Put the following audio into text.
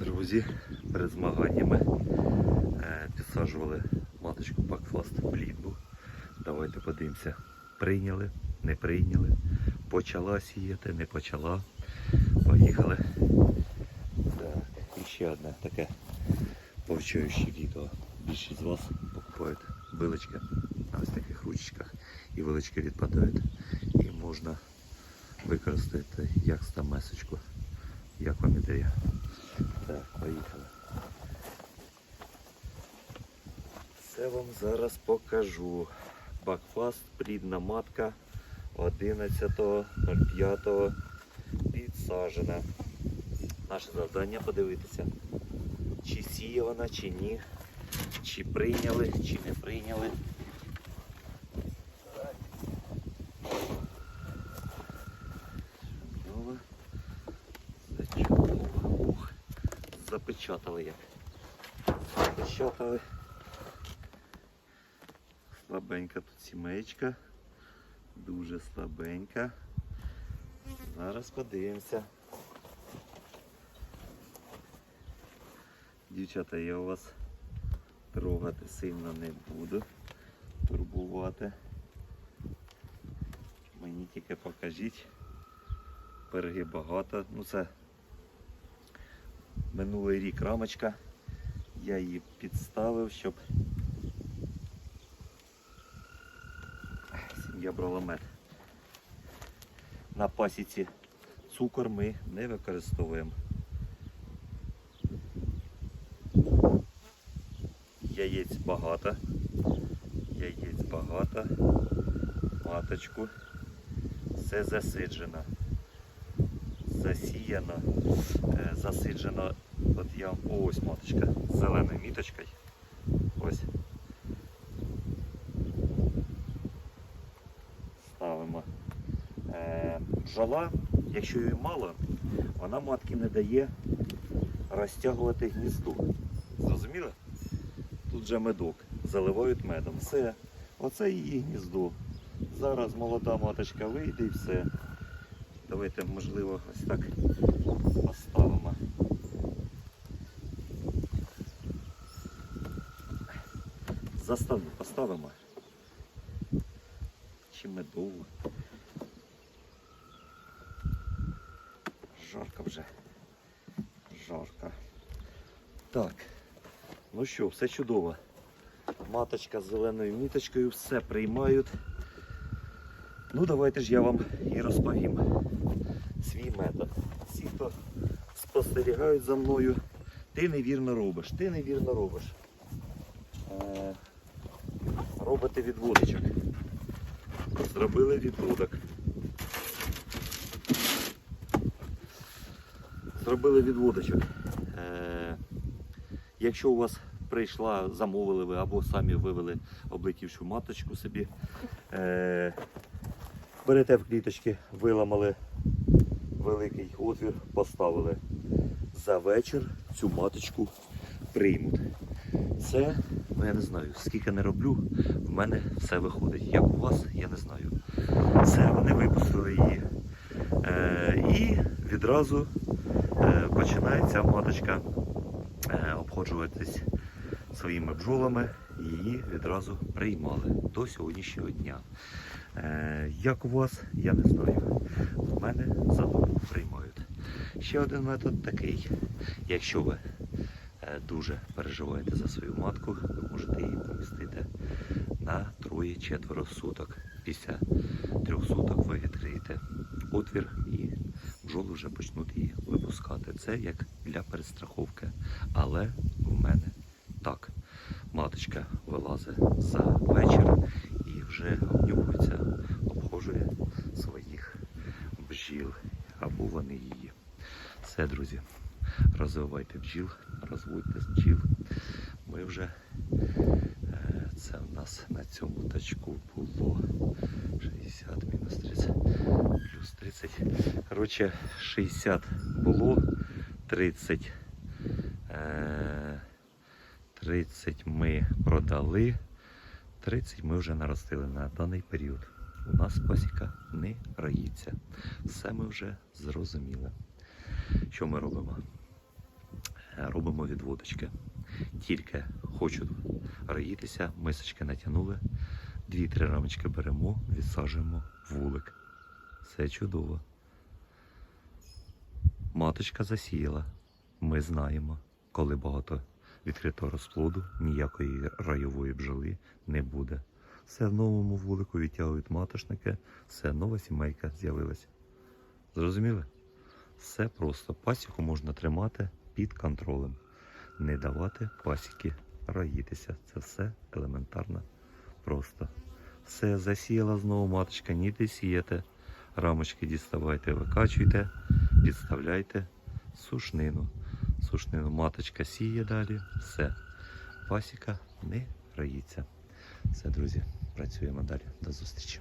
Друзі, перед змаганнями е, підсаджували маточку Бакфаст в літбу. Давайте подивимося. Прийняли, не прийняли. Почала сіяти, не почала. Поїхали. Так, і ще одне таке повчаюче відео. Більшість з вас покупають вилочки на ось таких ручках. І вилочки відпадають. І можна використати як стамесочку. Як вам ідея? Так, поїхали. Це вам зараз покажу. Бакфаст, плідна матка 11.05 підсажена. Наше завдання подивитися, чи сіє вона, чи ні, чи прийняли, чи не прийняли. Так. Чудово. Зачудово. Ух, запечатали як. Запечатали. Слабенька тут сімейка. Дуже слабенька. Зараз подивимося. Дівчата, я у вас трогати сильно не буду. Турбувати. Мені тільки покажіть. Перги багато. Ну це минулий рік рамочка. Я її підставив, щоб сім'я брала мед. На пасіці цукор ми не використовуємо. Яєць багато. Яєць багато. Маточку. Все засиджено. Засіяно. Е, Засиджено. От я ось маточка з зеленою міточкою. Ось. Ставимо. Е, бджола, якщо її мало, вона матки не дає розтягувати гніздо. Зрозуміли? Тут же медок. Заливають медом. Все. Оце її гніздо. Зараз молода маточка вийде і все. Давайте, можливо, ось так поставимо. Заставу поставимо. Чи медову. Жарко вже. Жарко. Так. Ну що, все чудово. Маточка з зеленою міточкою, все приймають. Ну, давайте ж я вам і розповім свій метод. Всі, хто спостерігають за мною, ти невірно робиш, ти невірно робиш. Е, робите відводочок. Зробили відводок. Зробили відводочок. Е, якщо у вас прийшла, замовили ви або самі вивели облетівшу маточку собі, е, берете в кліточки, виламали великий отвір, поставили. За вечір цю маточку приймуть. Це, ну я не знаю, скільки не роблю, в мене все виходить. Як у вас, я не знаю. Все, вони випустили її. Е, і відразу е, починає ця маточка е, обходжуватись своїми бджолами. Її відразу приймали до сьогоднішнього дня. Е, як у вас, я не знаю. В мене за добу приймають. Ще один метод такий. Якщо ви е, дуже переживаєте за свою матку, ви можете її помістити на троє-четверо суток. Після трьох суток ви відкриєте отвір і бджоли вже почнуть її випускати. Це як для перестраховки. Але в мене так. Маточка вилазить за вечір вже обнюхується, обхожує своїх бджіл або вони її. Все, друзі, розвивайте бджіл, розводьте бджіл. Ми вже е, це в нас на цьому тачку було 60 мінус 30 плюс 30. Коротше, 60 було, 30. Е, 30 ми продали, 30 ми вже наростили на даний період. У нас пасіка не роїться. Все ми вже зрозуміли. Що ми робимо? робимо відводочки. Тільки хочуть роїтися, мисочки натягнули, дві-три рамочки беремо, відсаджуємо вулик. Все чудово. Маточка засіяла. Ми знаємо, коли багато відкритого розплоду, ніякої райової бджоли не буде. Все в новому вулику відтягують маточники, все, нова сімейка з'явилася. Зрозуміли? Все просто. Пасіку можна тримати під контролем. Не давати пасіки роїтися. Це все елементарно просто. Все, засіяла знову маточка, ніде сіяти. Рамочки діставайте, викачуйте, підставляйте сушнину. Сушнину маточка сіє далі. Все. Пасіка не роїться. Все, друзі, працюємо далі. До зустрічі.